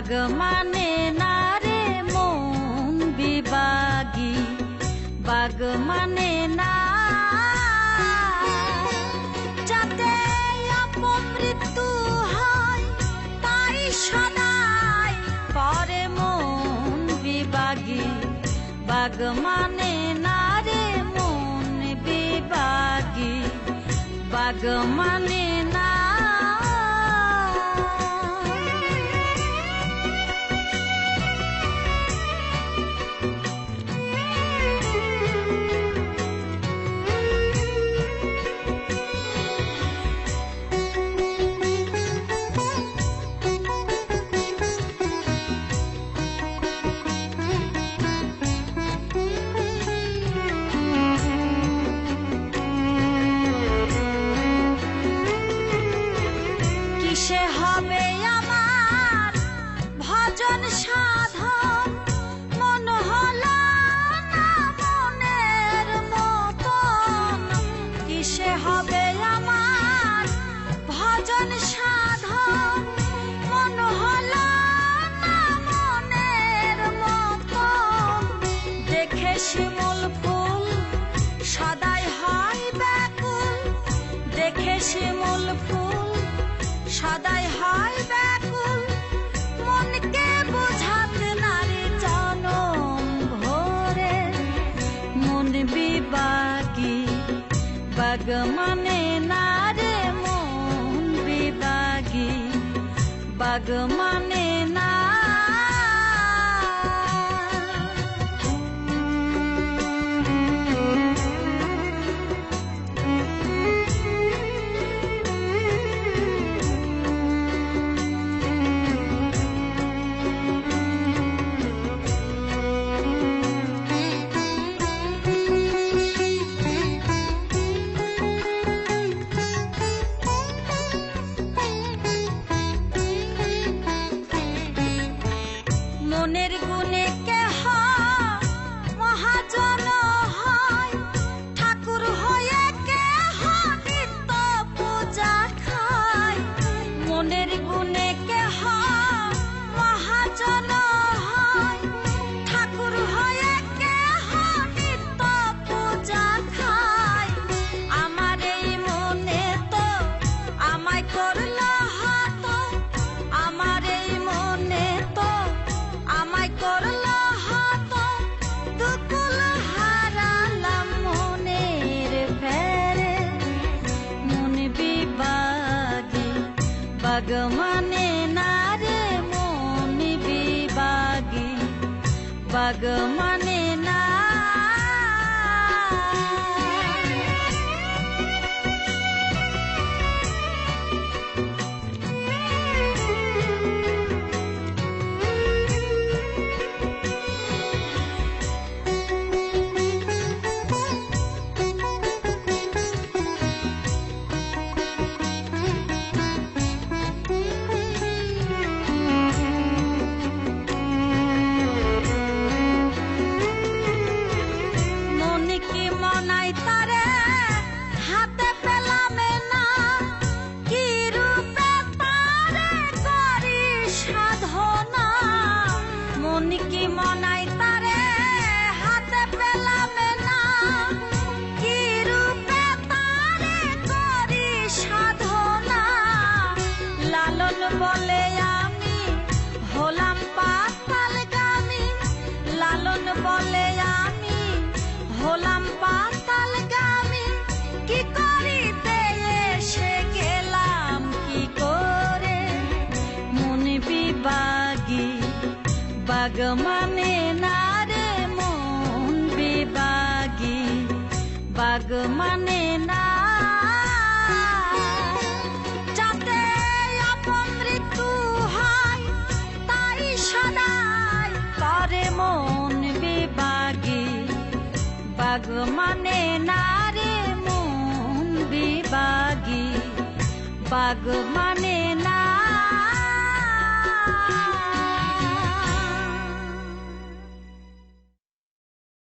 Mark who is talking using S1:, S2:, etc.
S1: Bug মানে না রে মন বিবাগী বাগ মানে না। মানে না রে মন বিবাগী বাগ মানে শিমুল ফুল, সদাই হয় ব্যাকুল। দেখে শিমুল ফুল, সদাই হয় ব্যাকুল। মনকে বোঝাতে নারী জনম ভোরে। মন বিবাগী বাগ বাগ মানে না রে মন বিবাগী বাগ বাগ মানে না রে মন বিবাগী বাগ মানে না মন রে মন বাগ মানে না